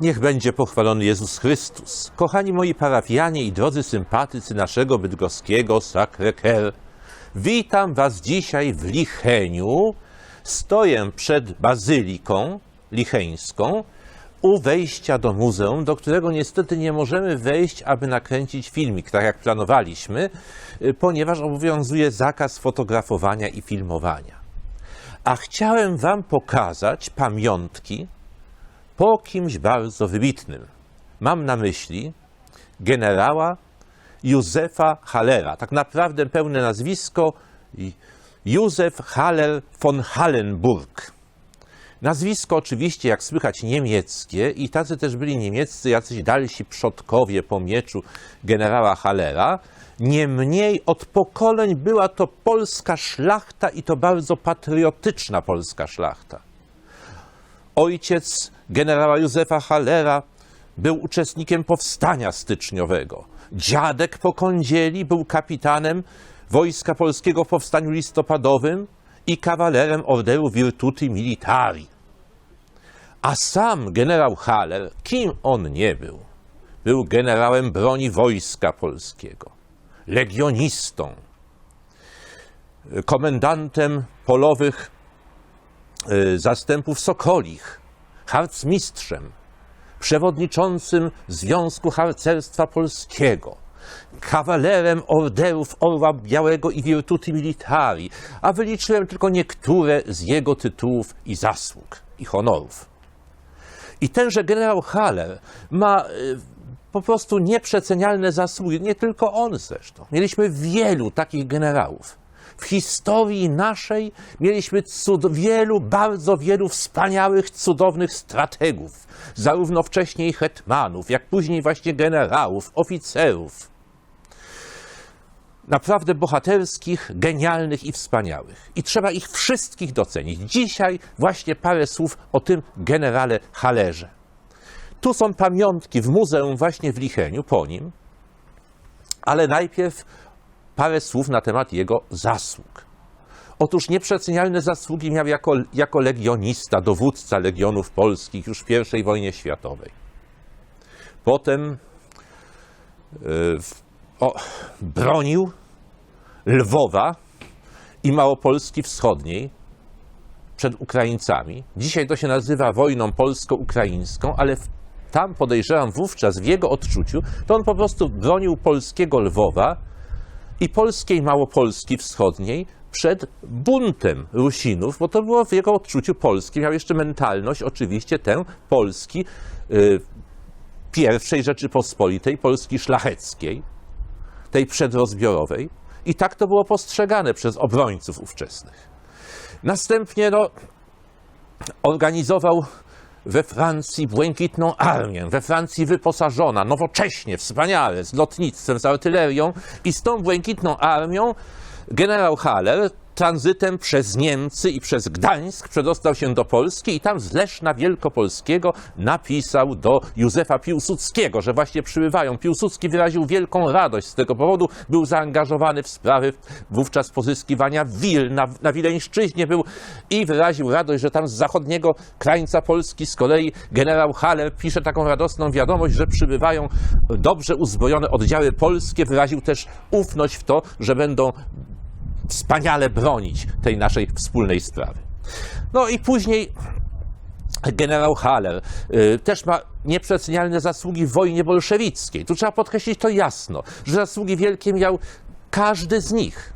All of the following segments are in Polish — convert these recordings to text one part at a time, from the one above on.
Niech będzie pochwalony Jezus Chrystus. Kochani moi parafianie i drodzy sympatycy naszego bydgoskiego Sacré-Cœur, witam Was dzisiaj w Licheniu. Stoję przed bazyliką licheńską u wejścia do muzeum, do którego niestety nie możemy wejść, aby nakręcić filmik, tak jak planowaliśmy, y, ponieważ obowiązuje zakaz fotografowania i filmowania. A chciałem Wam pokazać pamiątki po kimś bardzo wybitnym. Mam na myśli generała Józefa Hallera. Tak naprawdę pełne nazwisko Józef Haller von Hallenburg. Nazwisko oczywiście, jak słychać, niemieckie i tacy też byli niemieccy, jacyś dalsi przodkowie po mieczu generała Hallera. Niemniej od pokoleń była to polska szlachta i to bardzo patriotyczna polska szlachta. Ojciec generała Józefa Hallera był uczestnikiem powstania styczniowego. Dziadek po kądzieli był kapitanem Wojska Polskiego w powstaniu listopadowym i kawalerem Orderu Virtuti Militari. A sam generał Haller, kim on nie był? Był generałem broni Wojska Polskiego, legionistą, komendantem polowych zastępów Sokolich, harcmistrzem, przewodniczącym Związku Harcerstwa Polskiego, kawalerem orderów Orła Białego i Virtuti Militari, a wyliczyłem tylko niektóre z jego tytułów i zasług i honorów. I tenże generał Haller ma y, po prostu nieprzecenialne zasługi, nie tylko on zresztą. Mieliśmy wielu takich generałów. W historii naszej mieliśmy cud, wielu, bardzo wielu wspaniałych, cudownych strategów, zarówno wcześniej hetmanów, jak później właśnie generałów, oficerów. Naprawdę bohaterskich, genialnych i wspaniałych. I trzeba ich wszystkich docenić. Dzisiaj właśnie parę słów o tym generale Hallerze. Tu są pamiątki w muzeum właśnie w Licheniu po nim, ale najpierw parę słów na temat jego zasług. Otóż nieprzecenialne zasługi miał jako, jako legionista, dowódca legionów polskich już w I wojnie światowej. Potem y, w, o, bronił Lwowa i Małopolski Wschodniej przed Ukraińcami. Dzisiaj to się nazywa wojną polsko-ukraińską, ale w, tam podejrzewam wówczas w jego odczuciu, to on po prostu bronił polskiego Lwowa i polskiej Małopolski Wschodniej przed buntem Rusinów, bo to było w jego odczuciu polskie. Miał jeszcze mentalność oczywiście tę Polski y, pierwszej Rzeczypospolitej, Polski szlacheckiej, tej przedrozbiorowej. I tak to było postrzegane przez obrońców ówczesnych. Następnie no, organizował we Francji błękitną armię, we Francji wyposażona, nowocześnie, wspaniale, z lotnictwem, z artylerią i z tą błękitną armią generał Haller tranzytem przez Niemcy i przez Gdańsk przedostał się do Polski i tam z Leszna Wielkopolskiego napisał do Józefa Piłsudskiego, że właśnie przybywają. Piłsudski wyraził wielką radość z tego powodu, był zaangażowany w sprawy wówczas pozyskiwania wil na, na Wileńszczyźnie był i wyraził radość, że tam z zachodniego krańca Polski z kolei generał Haller pisze taką radosną wiadomość, że przybywają dobrze uzbrojone oddziały polskie. Wyraził też ufność w to, że będą wspaniale bronić tej naszej wspólnej sprawy. No i później generał Haller y, też ma nieprzecenialne zasługi w wojnie bolszewickiej. Tu trzeba podkreślić to jasno, że zasługi wielkie miał każdy z nich.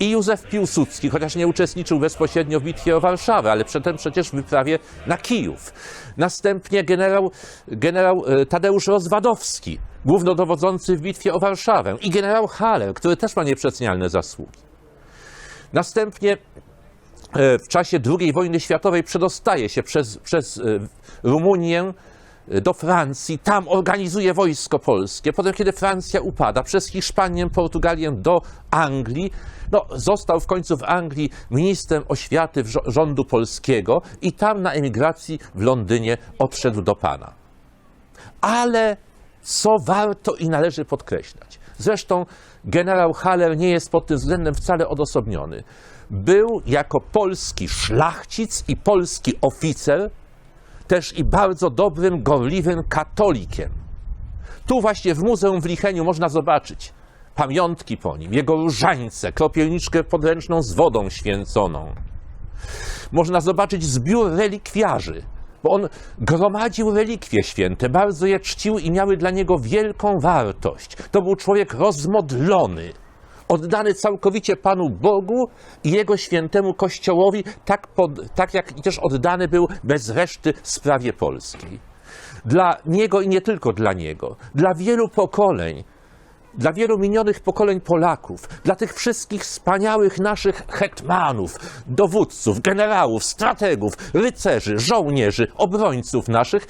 I Józef Piłsudski, chociaż nie uczestniczył bezpośrednio w bitwie o Warszawę, ale przedtem przecież w wyprawie na Kijów. Następnie generał, generał e, Tadeusz Rozwadowski, głównodowodzący w bitwie o Warszawę. I generał Haller, który też ma nieprzecenialne zasługi. Następnie e, w czasie II wojny światowej przedostaje się przez, przez e, Rumunię e, do Francji, tam organizuje wojsko polskie. Potem, kiedy Francja upada, przez Hiszpanię, Portugalię do Anglii, no, został w końcu w Anglii ministrem oświaty rządu polskiego i tam na emigracji w Londynie odszedł do Pana. Ale co warto i należy podkreślać. Zresztą generał Haller nie jest pod tym względem wcale odosobniony. Był jako polski szlachcic i polski oficer też i bardzo dobrym, gorliwym katolikiem. Tu właśnie w Muzeum w Licheniu można zobaczyć pamiątki po nim, jego różańce, kropielniczkę podręczną z wodą święconą. Można zobaczyć zbiór relikwiarzy, bo on gromadził relikwie święte, bardzo je czcił i miały dla niego wielką wartość. To był człowiek rozmodlony, oddany całkowicie Panu Bogu i Jego świętemu Kościołowi, tak, pod, tak jak też oddany był bez reszty sprawie polskiej. Dla niego i nie tylko dla niego, dla wielu pokoleń, dla wielu minionych pokoleń Polaków, dla tych wszystkich wspaniałych naszych hetmanów, dowódców, generałów, strategów, rycerzy, żołnierzy, obrońców naszych,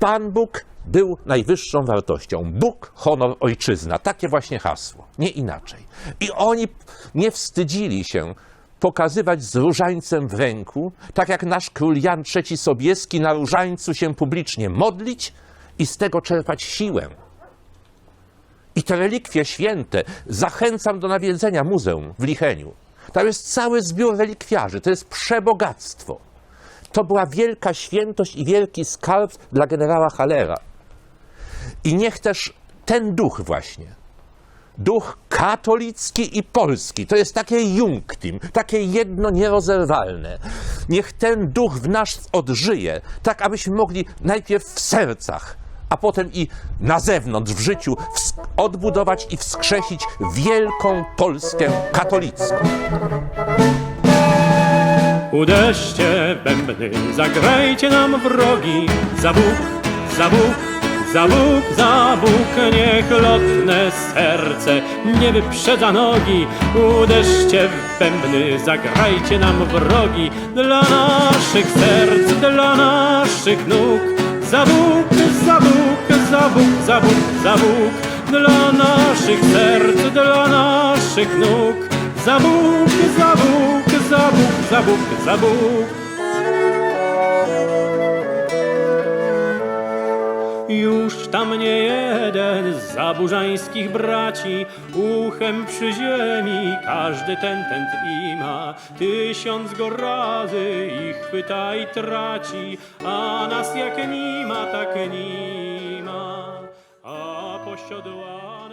Pan Bóg był najwyższą wartością. Bóg, honor, ojczyzna. Takie właśnie hasło, nie inaczej. I oni nie wstydzili się pokazywać z różańcem w ręku, tak jak nasz król Jan III Sobieski na różańcu się publicznie modlić i z tego czerpać siłę. I te relikwie święte zachęcam do nawiedzenia muzeum w Licheniu. Tam jest cały zbiór relikwiarzy, to jest przebogactwo. To była wielka świętość i wielki skarb dla generała Halera. I niech też ten duch właśnie, duch katolicki i polski, to jest takie junctim, takie jedno nierozerwalne. Niech ten duch w nas odżyje, tak abyśmy mogli najpierw w sercach, a potem i na zewnątrz w życiu odbudować i wskrzesić wielką Polskę katolicką. Uderzcie bębny, zagrajcie nam wrogi, za Bóg, za Bóg, za Bóg, za Bóg, niech lotne serce nie wyprzedza nogi. Uderzcie w bębny, zagrajcie nam wrogi, dla naszych serc, dla naszych nóg. Za Bóg, za Bóg, za Bóg, za Bóg, za Bóg, dla naszych serc, dla naszych nóg. Za Bóg, za Bóg, za Już tam nie jeden z zaburzańskich braci uchem przy ziemi każdy ten tent ima. Tysiąc go razy ich chwyta i traci, a nas jak nima, tak nima. A posiodła